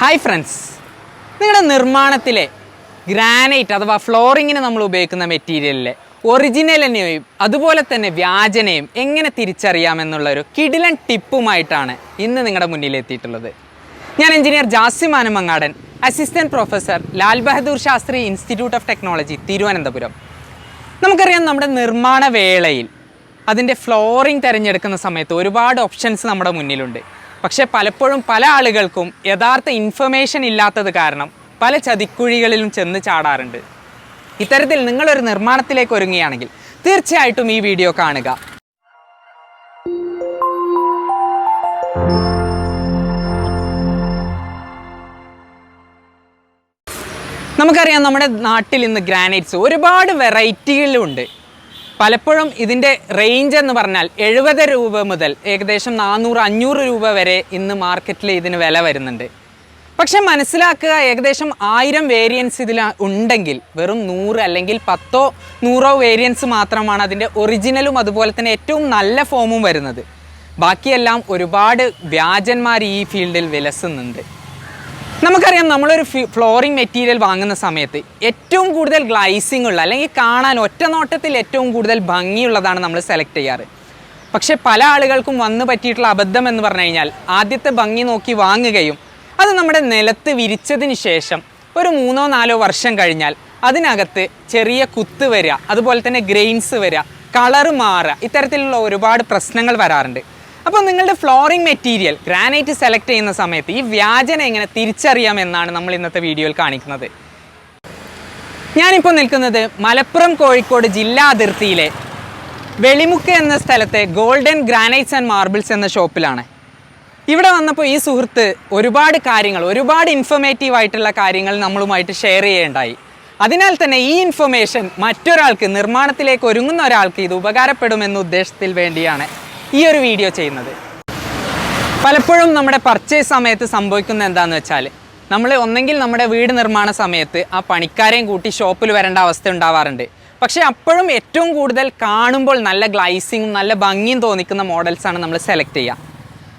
Hi friends നിങ്ങളുടെ നിർമ്മാണത്തിലെ granite അഥവാ ഫ്ലോറിങ്ങിന് നമ്മൾ ഉപയോഗിക്കുന്ന മെറ്റീരിയലിലെ ഒറിജിനലിനെയും അതുപോലെ തന്നെ വ്യാജനയും എങ്ങനെ തിരിച്ചറിയാമെന്നുള്ളൊരു കിടിലൻ ടിപ്പുമായിട്ടാണ് ഇന്ന് നിങ്ങളുടെ മുന്നിലെത്തിയിട്ടുള്ളത് ഞാൻ engineer Jasim Manamangadan assistant professor Lal Bahadur Shastri institute of technology Thiruvananthapuram. നമുക്കറിയാം നമ്മുടെ നിർമ്മാണ വേളയിൽ അതിന്റെ ഫ്ലോറിംഗ് തിരഞ്ഞെടുക്കുന്ന സമയത്ത് ഒരുപാട് ഓപ്ഷൻസ് നമ്മുടെ മുന്നിലുണ്ട്. പക്ഷേ പലപ്പോഴും പല ആളുകൾക്കും യഥാർത്ഥ ഇൻഫർമേഷൻ ഇല്ലാത്തത് കാരണം പല ചതിക്കുഴികളിലും ചെന്ന് ചാടാറുണ്ട്. ഇത്തരത്തിൽ നിങ്ങളൊരു നിർമ്മാണത്തിലേക്ക് ഒരുങ്ങുകയാണെങ്കിൽ തീർച്ചയായിട്ടും ഈ വീഡിയോ കാണുക. നമുക്കറിയാം നമ്മുടെ നാട്ടിൽ ഇന്ന് ഗ്രാനൈറ്റ്സ് ഒരുപാട് വെറൈറ്റികളുണ്ട് പലപ്പോഴും ഇതിന്റെ റേഞ്ച് എന്ന് പറഞ്ഞാൽ എഴുപത് രൂപ മുതൽ ഏകദേശം നാനൂറ് അഞ്ഞൂറ് രൂപ വരെ ഇന്ന് മാർക്കറ്റിൽ ഇതിന് വില വരുന്നുണ്ട്. പക്ഷെ മനസ്സിലാക്കുക ഏകദേശം ആയിരം വേരിയൻസ് ഇതിൽ ഉണ്ടെങ്കിൽ വെറും നൂറ് അല്ലെങ്കിൽ പത്തോ നൂറോ വേരിയൻസ് മാത്രമാണ് അതിന്റെ ഒറിജിനലും അതുപോലെ തന്നെ ഏറ്റവും നല്ല ഫോമും വരുന്നത്. ബാക്കിയെല്ലാം ഒരുപാട് വ്യാജന്മാർ ഈ ഫീൽഡിൽ വിലസുന്നുണ്ട്. നമുക്കറിയാം നമ്മളൊരു ഫ്ലോറിംഗ് മെറ്റീരിയൽ വാങ്ങുന്ന സമയത്ത് ഏറ്റവും കൂടുതൽ ഗ്ലൈസിംഗ് ഉള്ള അല്ലെങ്കിൽ കാണാൻ ഒറ്റ നോട്ടത്തിൽ ഏറ്റവും കൂടുതൽ ഭംഗിയുള്ളതാണ് നമ്മൾ സെലക്ട് ചെയ്യാറ്. പക്ഷേ പല ആളുകൾക്കും വന്നു പറ്റിയിട്ടുള്ള അബദ്ധം എന്ന് പറഞ്ഞു കഴിഞ്ഞാൽ ആദ്യത്തെ ഭംഗി നോക്കി വാങ്ങുകയും അത് നമ്മുടെ നിലത്ത് വിരിച്ചതിന് ശേഷം ഒരു മൂന്നോ നാലോ വർഷം കഴിഞ്ഞാൽ അതിനകത്ത് ചെറിയ കുത്ത് വരിക അതുപോലെ തന്നെ ഗ്രെയിൻസ് വരിക കളറ് മാറുക ഇത്തരത്തിലുള്ള ഒരുപാട് പ്രശ്നങ്ങൾ വരാറുണ്ട്. അപ്പോൾ നിങ്ങളുടെ ഫ്ലോറിംഗ് മെറ്റീരിയൽ ഗ്രാനൈറ്റ് സെലക്ട് ചെയ്യുന്ന സമയത്ത് ഈ വ്യാജന എങ്ങനെ തിരിച്ചറിയാം എന്നാണ് നമ്മൾ ഇന്നത്തെ വീഡിയോയിൽ കാണിക്കുന്നത്. ഞാനിപ്പോൾ നിൽക്കുന്നത് മലപ്പുറം കോഴിക്കോട് ജില്ലാ അതിർത്തിയിലെ വെളിമുക്ക് എന്ന സ്ഥലത്തെ ഗോൾഡൻ ഗ്രാനൈറ്റ്സ് ആൻഡ് മാർബിൾസ് എന്ന ഷോപ്പിലാണ്. ഇവിടെ വന്നപ്പോൾ ഈ സുഹൃത്ത് ഒരുപാട് കാര്യങ്ങൾ ഒരുപാട് ഇൻഫർമേറ്റീവ് ആയിട്ടുള്ള കാര്യങ്ങൾ നമ്മളുമായിട്ട് ഷെയർ ചെയ്യേണ്ടായി അതിനാൽ തന്നെ ഈ ഇൻഫർമേഷൻ മറ്റൊരാൾക്ക് നിർമ്മാണത്തിലേക്ക് ഒരുങ്ങുന്ന ഒരാൾക്ക് ഇത് ഉപകാരപ്പെടുമെന്ന ഉദ്ദേശത്തിൽ വേണ്ടിയാണ് ഈ ഒരു വീഡിയോ ചെയ്യുന്നത്. പലപ്പോഴും നമ്മുടെ പർച്ചേസ് സമയത്ത് സംഭവിക്കുന്ന എന്താണെന്ന് വെച്ചാൽ നമ്മൾ ഒന്നെങ്കിൽ നമ്മുടെ വീട് നിർമ്മാണ സമയത്ത് ആ പണിക്കാരെയും കൂട്ടി ഷോപ്പിൽ വരേണ്ട അവസ്ഥ ഉണ്ടാവാറുണ്ട്. പക്ഷേ അപ്പോഴും ഏറ്റവും കൂടുതൽ കാണുമ്പോൾ നല്ല ഗ്ലൈസിങ്ങും നല്ല ഭംഗിയും തോന്നിക്കുന്ന മോഡൽസാണ് നമ്മൾ സെലക്ട് ചെയ്യുക.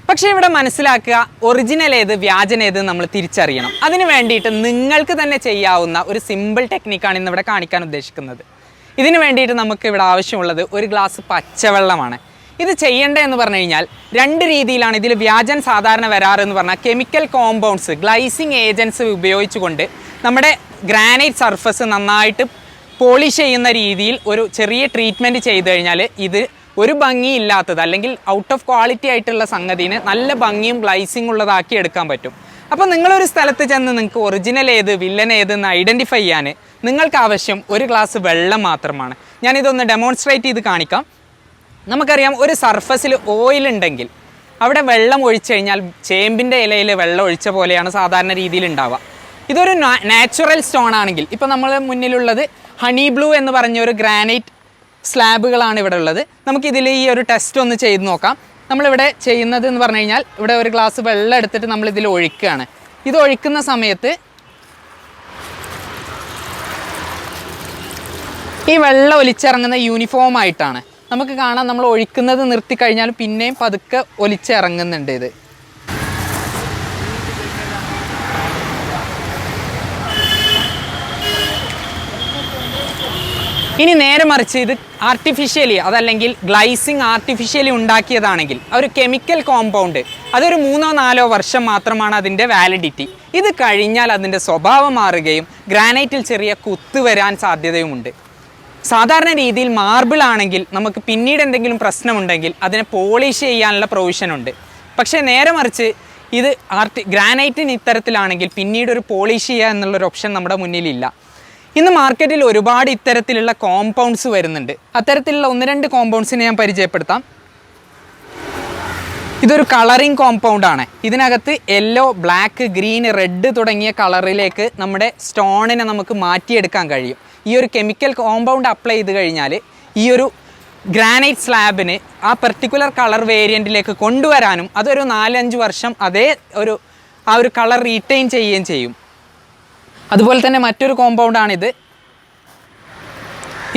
പക്ഷേ ഇവിടെ മനസ്സിലാക്കുക ഒറിജിനൽ ഏത് വ്യാജൻ ഏത് നമ്മൾ തിരിച്ചറിയണം. അതിന് വേണ്ടിയിട്ട് നിങ്ങൾക്ക് തന്നെ ചെയ്യാവുന്ന ഒരു സിമ്പിൾ ടെക്നിക്കാണ് ഇന്ന് ഇവിടെ കാണിക്കാൻ ഉദ്ദേശിക്കുന്നത്. ഇതിന് വേണ്ടിയിട്ട് നമുക്ക് ഇവിടെ ആവശ്യമുള്ളത് ഒരു ഗ്ലാസ് പച്ചവെള്ളമാണ്. ഇത് ചെയ്യേണ്ടത് എന്ന് പറഞ്ഞു കഴിഞ്ഞാൽ രണ്ട് രീതിയിലാണ് ഇതിൽ വ്യാജൻ സാധാരണ വരാറെന്ന് പറഞ്ഞാൽ കെമിക്കൽ കോമ്പൗണ്ട്സ് ഗ്ലൈസിങ് ഏജൻസ് ഉപയോഗിച്ചുകൊണ്ട് നമ്മുടെ ഗ്രാനൈറ്റ് സർഫസ് നന്നായിട്ട് പോളിഷ് ചെയ്യുന്ന രീതിയിൽ ഒരു ചെറിയ ട്രീറ്റ്മെന്റ് ചെയ്തു കഴിഞ്ഞാൽ ഇത് ഒരു ഭംഗിയില്ലാത്തത് അല്ലെങ്കിൽ ഔട്ട് ഓഫ് ക്വാളിറ്റി ആയിട്ടുള്ള സംഗതിനെ നല്ല ഭംഗിയും ഗ്ലൈസിങ് ഉള്ളതാക്കി എടുക്കാൻ പറ്റും. അപ്പോൾ നിങ്ങളൊരു സ്ഥലത്ത് ചെന്ന് നിങ്ങൾക്ക് ഒറിജിനൽ ഏത് വില്ലൻ ഏതെന്ന് ഐഡന്റിഫൈ ചെയ്യാൻ നിങ്ങൾക്ക് ആവശ്യം ഒരു ഗ്ലാസ് വെള്ളം മാത്രമാണ്. ഞാനിതൊന്ന് ഡെമോൺസ്ട്രേറ്റ് ചെയ്ത് കാണിക്കാം. നമുക്കറിയാം ഒരു സർഫസിൽ ഓയിൽ ഉണ്ടെങ്കിൽ അവിടെ വെള്ളം ഒഴിച്ചു കഴിഞ്ഞാൽ ചേമ്പിന്റെ ഇലയിൽ വെള്ളം ഒഴിച്ച പോലെയാണ് സാധാരണ രീതിയിൽ ഉണ്ടാവുക. ഇതൊരു നാച്ചുറൽ സ്റ്റോൺ ആണെങ്കിൽ ഇപ്പോൾ നമ്മൾ മുന്നിലുള്ളത് ഹണി ബ്ലൂ എന്ന് പറഞ്ഞ ഒരു ഗ്രാനൈറ്റ് സ്ലാബുകളാണ് ഇവിടെ ഉള്ളത്. നമുക്കിതിൽ ഈ ഒരു ടെസ്റ്റ് ഒന്ന് ചെയ്ത് നോക്കാം. നമ്മളിവിടെ ചെയ്യുന്നത് എന്ന് പറഞ്ഞു കഴിഞ്ഞാൽ ഇവിടെ ഒരു ഗ്ലാസ് വെള്ളം എടുത്തിട്ട് നമ്മൾ ഇതിൽ ഒഴിക്കുകയാണ്. ഇത് ഒഴിക്കുന്ന സമയത്ത് ഈ വെള്ളം ഒലിച്ചിറങ്ങുന്ന യൂണിഫോം ആയിട്ടാണ്. നമുക്ക് കാണാം നമ്മൾ ഒഴിക്കുന്നത് നിർത്തി കഴിഞ്ഞാൽ പിന്നെയും പതുക്കെ ഒലിച്ചിറങ്ങുന്നുണ്ട് ഇത്. ഇനി നേരെ മറിച്ച് ഇത് ആർട്ടിഫിഷ്യലി അതല്ലെങ്കിൽ ഗ്ലൈസിങ് ആർട്ടിഫിഷ്യലി ഉണ്ടാക്കിയതാണെങ്കിൽ ഒരു കെമിക്കൽ കോമ്പൗണ്ട് അതൊരു മൂന്നോ നാലോ വർഷം മാത്രമാണ് അതിന്റെ വാലിഡിറ്റി ഇത് കഴിഞ്ഞാൽ അതിന്റെ സ്വഭാവം മാറുകയും ഗ്രാനൈറ്റിൽ ചെറിയ കുത്ത് വരാൻ സാധ്യതയുമുണ്ട്. സാധാരണ രീതിയിൽ മാർബിൾ ആണെങ്കിൽ നമുക്ക് പിന്നീട് എന്തെങ്കിലും പ്രശ്നമുണ്ടെങ്കിൽ അതിനെ പോളിഷ് ചെയ്യാനുള്ള പ്രൊവിഷൻ ഉണ്ട്. പക്ഷേ നേരെ മറിച്ച് ഇത് ആർട്ടി ഗ്രാനൈറ്റിന് ഇത്തരത്തിലാണെങ്കിൽ പിന്നീട് ഒരു പോളിഷ് ചെയ്യുക എന്നുള്ളൊരു ഓപ്ഷൻ നമ്മുടെ മുന്നിലില്ല. ഇന്ന് മാർക്കറ്റിൽ ഒരുപാട് ഇത്തരത്തിലുള്ള കോമ്പൗണ്ട്സ് വരുന്നുണ്ട്. അത്തരത്തിലുള്ള ഒന്ന് രണ്ട് കോമ്പൗണ്ട്സിനെ ഞാൻ പരിചയപ്പെടുത്താം. ഇതൊരു കളറിംഗ് കോമ്പൗണ്ട് ആണ്. ഇതിനകത്ത് യെല്ലോ ബ്ലാക്ക് ഗ്രീൻ റെഡ് തുടങ്ങിയ കളറിലേക്ക് നമ്മുടെ സ്റ്റോണിനെ നമുക്ക് മാറ്റിയെടുക്കാൻ കഴിയും. ഈ ഒരു കെമിക്കൽ കോമ്പൗണ്ട് അപ്ലൈ ചെയ്ത് കഴിഞ്ഞാൽ ഈ ഒരു ഗ്രാനൈറ്റ് സ്ലാബിന് ആ പെർട്ടിക്കുലർ കളർ വേരിയന്റിലേക്ക് കൊണ്ടുവരാനും അതൊരു നാലഞ്ച് വർഷം അതേ ഒരു ആ ഒരു കളർ റീറ്റെയിൻ ചെയ്യുകയും ചെയ്യും. അതുപോലെ തന്നെ മറ്റൊരു കോമ്പൗണ്ടാണിത്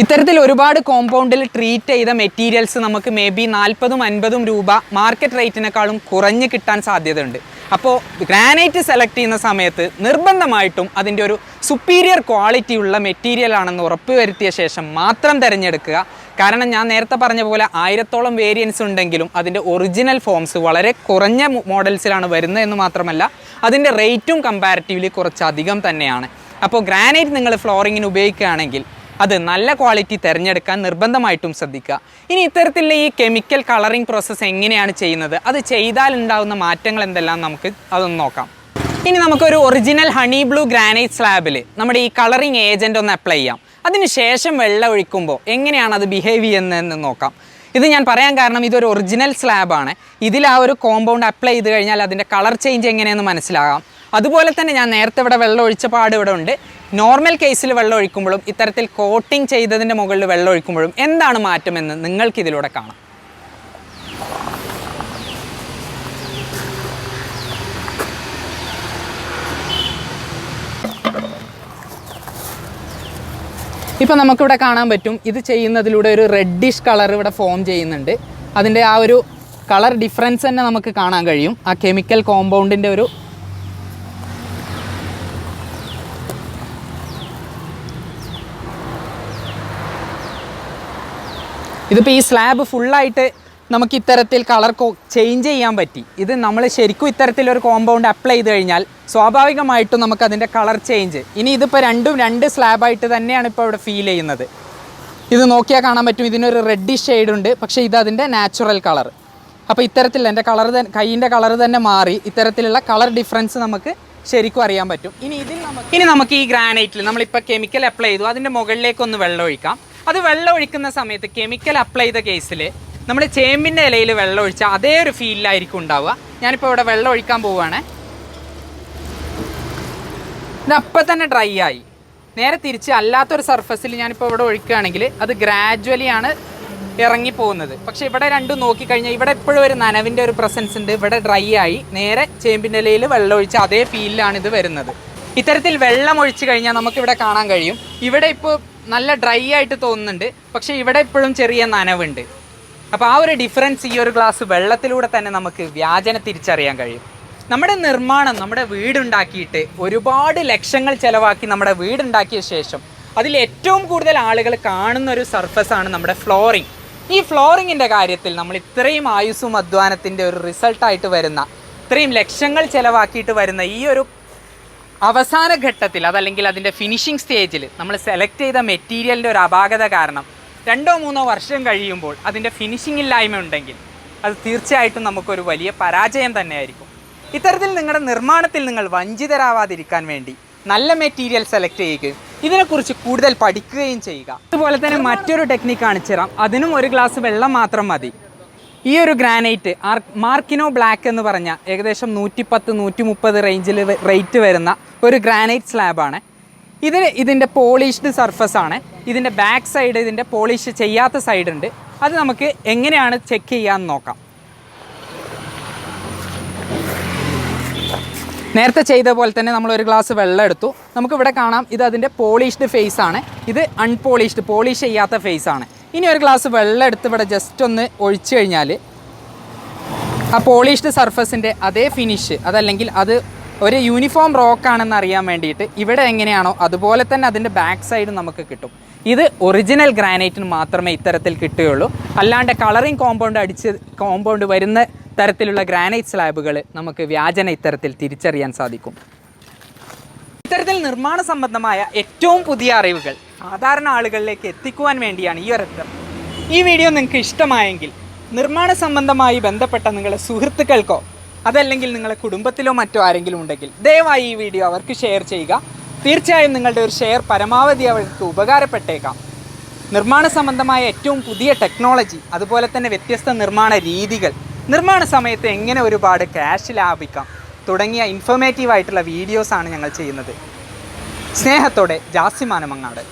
ഇത്തരത്തിൽ ഒരുപാട് കോമ്പൗണ്ടിൽ ട്രീറ്റ് ചെയ്ത മെറ്റീരിയൽസ് നമുക്ക് മേ ബി നാൽപ്പതും അൻപതും രൂപ മാർക്കറ്റ് റേറ്റിനേക്കാളും കുറഞ്ഞ് കിട്ടാൻ സാധ്യതയുണ്ട്. അപ്പോൾ ഗ്രാനൈറ്റ് സെലക്ട് ചെയ്യുന്ന സമയത്ത് നിർബന്ധമായിട്ടും അതിന്റെ ഒരു സുപ്പീരിയർ ക്വാളിറ്റി ഉള്ള മെറ്റീരിയൽ ആണെന്ന് ഉറപ്പുവരുത്തിയ ശേഷം മാത്രം തിരഞ്ഞെടുക്കുക. കാരണം ഞാൻ നേരത്തെ പറഞ്ഞ പോലെ ആയിരത്തോളം വേരിയൻസ് ഉണ്ടെങ്കിലും അതിന്റെ ഒറിജിനൽ ഫോംസ് വളരെ കുറഞ്ഞ മോഡൽസിലാണ് വരുന്നത് എന്ന് മാത്രമല്ല അതിന്റെ റേറ്റും കമ്പാരിറ്റീവ്ലി കുറച്ചധികം തന്നെയാണ്. അപ്പോൾ ഗ്രാനൈറ്റ് നിങ്ങൾ ഫ്ലോറിങ്ങിന് ഉപയോഗിക്കുകയാണെങ്കിൽ അത് നല്ല ക്വാളിറ്റി തിരഞ്ഞെടുക്കാൻ നിർബന്ധമായിട്ടും ശ്രദ്ധിക്കുക. ഇനി ഇത്തരത്തിലുള്ള ഈ കെമിക്കൽ കളറിംഗ് പ്രോസസ്സ് എങ്ങനെയാണ് ചെയ്യുന്നത്? അത് ചെയ്താൽ ഉണ്ടാകുന്ന മാറ്റങ്ങൾ എന്തെല്ലാം നമുക്ക് അതൊന്ന് നോക്കാം. ഇനി നമുക്കൊരു ഒറിജിനൽ ഹണി ബ്ലൂ ഗ്രാനൈറ്റ് സ്ലാബിൽ നമ്മുടെ ഈ കളറിംഗ് ഏജന്റ് ഒന്ന് അപ്ലൈ ചെയ്യാം. അതിനുശേഷം വെള്ളം ഒഴിക്കുമ്പോൾ എങ്ങനെയാണ് അത് ബിഹേവ് ചെയ്യുന്നതെന്ന് നോക്കാം. ഇത് ഞാൻ പറയാൻ കാരണം ഇതൊരു ഒറിജിനൽ സ്ലാബാണ് ഇതിൽ ആ ഒരു കോമ്പൗണ്ട് അപ്ലൈ ചെയ്ത് കഴിഞ്ഞാൽ അതിന്റെ കളർ ചേഞ്ച് എങ്ങനെയെന്ന് മനസ്സിലാകാം. അതുപോലെ തന്നെ ഞാൻ നേരത്തെ ഇവിടെ വെള്ളം ഒഴിച്ച പാട് ഇവിടെ ഉണ്ട്. നോർമൽ കേസിൽ വെള്ളം ഒഴിക്കുമ്പോഴും ഇത്തരത്തിൽ കോട്ടിംഗ് ചെയ്തതിന്റെ മുകളിൽ വെള്ളം ഒഴിക്കുമ്പോഴും എന്താണ് മാറ്റമെന്ന് നിങ്ങൾക്ക് ഇതിലൂടെ കാണാം. ഇപ്പം നമുക്കിവിടെ കാണാൻ പറ്റും ഇത് ചെയ്യുന്നതിലൂടെ ഒരു റെഡിഷ് കളർ ഇവിടെ ഫോം ചെയ്യുന്നുണ്ട്. അതിന്റെ ആ ഒരു കളർ ഡിഫറൻസ് തന്നെ നമുക്ക് കാണാൻ കഴിയും. ആ കെമിക്കൽ കോമ്പൗണ്ടിന്റെ ഒരു ഇതിപ്പോൾ ഈ സ്ലാബ് ഫുള്ളായിട്ട് നമുക്ക് ഇത്തരത്തിൽ കളർ ചേഞ്ച് ചെയ്യാൻ പറ്റി. ഇത് നമ്മൾ ശരിക്കും ഇത്തരത്തിലൊരു കോമ്പൗണ്ട് അപ്ലൈ ചെയ്ത് കഴിഞ്ഞാൽ സ്വാഭാവികമായിട്ടും നമുക്ക് അതിന്റെ കളർ ചേഞ്ച് ഇനി ഇതിപ്പോൾ രണ്ടും രണ്ട് സ്ലാബായിട്ട് തന്നെയാണ് ഇപ്പോൾ ഇവിടെ ഫീൽ ചെയ്യുന്നത്. ഇത് നോക്കിയാൽ കാണാൻ പറ്റും ഇതിനൊരു റെഡിഷ് ഷെയ്ഡ് ഉണ്ട് പക്ഷേ ഇത് അതിന്റെ നാച്ചുറൽ കളർ അപ്പോൾ ഇത്തരത്തിൽ എന്റെ കളർ തന്നെ കൈയിന്റെ കളർ തന്നെ മാറി ഇത്തരത്തിലുള്ള കളർ ഡിഫറൻസ് നമുക്ക് ശരിക്കും അറിയാൻ പറ്റും. ഇനി ഇതിൽ നമുക്ക് ഇനി നമുക്ക് ഈ ഗ്രാനൈറ്റിൽ നമ്മളിപ്പോൾ കെമിക്കൽ അപ്ലൈ ചെയ്തു അതിന്റെ മുകളിലേക്കൊന്ന് വെള്ളം ഒഴിക്കാം. അത് വെള്ളം ഒഴിക്കുന്ന സമയത്ത് കെമിക്കൽ അപ്ലൈ ചെയ്ത കേസിൽ നമ്മൾ ചേമ്പിന്റെ ഇലയിൽ വെള്ളം ഒഴിച്ചാൽ അതേ ഒരു ഫീലിലായിരിക്കും ഉണ്ടാവുക. ഞാനിപ്പോൾ ഇവിടെ വെള്ളം ഒഴിക്കാൻ പോവുകയാണ്. അപ്പം തന്നെ ഡ്രൈ ആയി. നേരെ തിരിച്ച് അല്ലാത്തൊരു സർഫസിൽ ഞാനിപ്പോൾ ഇവിടെ ഒഴിക്കുകയാണെങ്കിൽ അത് ഗ്രാജ്വലി ആണ് ഇറങ്ങി പോകുന്നത്. പക്ഷേ ഇവിടെ രണ്ടും നോക്കിക്കഴിഞ്ഞാൽ ഇവിടെ എപ്പോഴും ഒരു നനവിന്റെ ഒരു പ്രസൻസ് ഉണ്ട്. ഇവിടെ ഡ്രൈ ആയി. നേരെ ചേമ്പിന്റെ ഇലയിൽ വെള്ളം ഒഴിച്ച് അതേ ഫീലിലാണ് ഇത് വരുന്നത്. ഇത്തരത്തിൽ വെള്ളം ഒഴിച്ചു കഴിഞ്ഞാൽ നമുക്കിവിടെ കാണാൻ കഴിയും. ഇവിടെ ഇപ്പോൾ നല്ല ഡ്രൈ ആയിട്ട് തോന്നുന്നുണ്ട്. പക്ഷേ ഇവിടെ ഇപ്പോഴും ചെറിയ നനവുണ്ട്. അപ്പോൾ ആ ഒരു ഡിഫറൻസ് ഈ ഒരു ഗ്ലാസ് വെള്ളത്തിലൂടെ തന്നെ നമുക്ക് വ്യാജന തിരിച്ചറിയാൻ കഴിയും. നമ്മുടെ നിർമ്മാണം നമ്മുടെ വീടുണ്ടാക്കിയിട്ട് ഒരുപാട് ലക്ഷങ്ങൾ ചിലവാക്കി നമ്മുടെ വീടുണ്ടാക്കിയ ശേഷം അതിൽ ഏറ്റവും കൂടുതൽ ആളുകൾ കാണുന്ന ഒരു സർഫസാണ് നമ്മുടെ ഫ്ലോറിംഗ് ഈ ഫ്ലോറിങ്ങിന്റെ കാര്യത്തിൽ നമ്മൾ ഇത്രയും ആയുസ്സും അധ്വാനത്തിന്റെ ഒരു റിസൾട്ടായിട്ട് വരുന്ന ഇത്രയും ലക്ഷങ്ങൾ ചിലവാക്കിയിട്ട് വരുന്ന ഈ ഒരു അവസാന ഘട്ടത്തിൽ അതല്ലെങ്കിൽ അതിന്റെ ഫിനിഷിംഗ് സ്റ്റേജിൽ നമ്മൾ സെലക്ട് ചെയ്ത മെറ്റീരിയലിന്റെ ഒരു അപാകത കാരണം രണ്ടോ മൂന്നോ വർഷം കഴിയുമ്പോൾ അതിന്റെ ഫിനിഷിംഗ് ഇല്ലായ്മ ഉണ്ടെങ്കിൽ അത് തീർച്ചയായിട്ടും നമുക്കൊരു വലിയ പരാജയം തന്നെയായിരിക്കും. ഇത്തരത്തിൽ നിങ്ങളുടെ നിർമ്മാണത്തിൽ നിങ്ങൾ വഞ്ചിതരാവാതിരിക്കാൻ വേണ്ടി നല്ല മെറ്റീരിയൽ സെലക്ട് ചെയ്യുകയും ഇതിനെക്കുറിച്ച് കൂടുതൽ പഠിക്കുകയും ചെയ്യുക. അതുപോലെ തന്നെ മറ്റൊരു ടെക്നിക്ക് കാണിച്ചു തരാം അതിനും ഒരു ഗ്ലാസ് വെള്ളം മാത്രം മതി. ഈ ഒരു ഗ്രാനൈറ്റ് മാർക്കിനോ ബ്ലാക്ക് എന്ന് പറഞ്ഞ ഏകദേശം നൂറ്റിപ്പത്ത് നൂറ്റി മുപ്പത് റേഞ്ചിൽ റേറ്റ് വരുന്ന ഒരു ഗ്രാനൈറ്റ് സ്ലാബാണ് ഇതിന് ഇതിന്റെ പോളിഷ്ഡ് സർഫസ് ആണ്. ഇതിന്റെ ബാക്ക് സൈഡ് ഇതിന്റെ പോളിഷ് ചെയ്യാത്ത സൈഡ് ഉണ്ട്. അത് നമുക്ക് എങ്ങനെയാണ് ചെക്ക് ചെയ്യാമെന്ന് നോക്കാം. നേരത്തെ ചെയ്ത പോലെ തന്നെ നമ്മൾ ഒരു ഗ്ലാസ് വെള്ളം എടുത്തു. നമുക്കിവിടെ കാണാം ഇത് അതിന്റെ പോളിഷ്ഡ് ഫേസ് ആണ്. ഇത് അൺപോളിഷ്ഡ് പോളിഷ് ചെയ്യാത്ത ഫേസ് ആണ്. ഇനി ഒരു ഗ്ലാസ് വെള്ളം എടുത്ത് ഇവിടെ ജസ്റ്റ് ഒന്ന് ഒഴിച്ചു കഴിഞ്ഞാൽ ആ പോളിഷ്ഡ് സർഫസിന്റെ അതേ ഫിനിഷ് അതല്ലെങ്കിൽ അത് ഒരു യൂണിഫോം റോക്കാണെന്ന് അറിയാൻ വേണ്ടിയിട്ട് ഇവിടെ എങ്ങനെയാണോ അതുപോലെ തന്നെ അതിന്റെ ബാക്ക് സൈഡ് നമുക്ക് കിട്ടും. ഇത് ഒറിജിനൽ ഗ്രാനൈറ്റിന് മാത്രമേ ഇത്തരത്തിൽ കിട്ടുകയുള്ളൂ. അല്ലാണ്ട് കളറിങ് കോമ്പൗണ്ട് അടിച്ച് കോമ്പൗണ്ട് വരുന്ന തരത്തിലുള്ള ഗ്രാനൈറ്റ് സ്ലാബുകൾ നമുക്ക് വ്യാജന ഇത്തരത്തിൽ തിരിച്ചറിയാൻ സാധിക്കും. ഇത്തരത്തിൽ നിർമ്മാണ സംബന്ധമായ ഏറ്റവും പുതിയ അറിവുകൾ സാധാരണ ആളുകളിലേക്ക് എത്തിക്കുവാൻ വേണ്ടിയാണ് ഈ ഒരു attempt. ഈ വീഡിയോ നിങ്ങൾക്ക് ഇഷ്ടമായെങ്കിൽ നിർമ്മാണ സംബന്ധമായി ബന്ധപ്പെട്ട നിങ്ങളുടെ സുഹൃത്തുക്കൾക്കോ അതല്ലെങ്കിൽ നിങ്ങളുടെ കുടുംബത്തിലോ മറ്റോ ആരെങ്കിലും ഉണ്ടെങ്കിൽ ദയവായി ഈ വീഡിയോ അവർക്ക് ഷെയർ ചെയ്യുക. തീർച്ചയായും നിങ്ങളുടെ ഒരു ഷെയർ പരമാവധി അവർക്ക് ഉപകാരപ്പെട്ടേക്കാം. നിർമ്മാണ സംബന്ധമായ ഏറ്റവും പുതിയ ടെക്നോളജി അതുപോലെ തന്നെ വ്യത്യസ്ത നിർമ്മാണ രീതികൾ നിർമ്മാണ സമയത്ത് എങ്ങനെ ഒരുപാട് ക്യാഷ് ലാഭിക്കാം തുടങ്ങിയ ഇൻഫോർമേറ്റീവ് ആയിട്ടുള്ള വീഡിയോസാണ് ഞങ്ങൾ ചെയ്യുന്നത്. സ്നേഹത്തോടെ ജാസിമാനമങ്ങാട്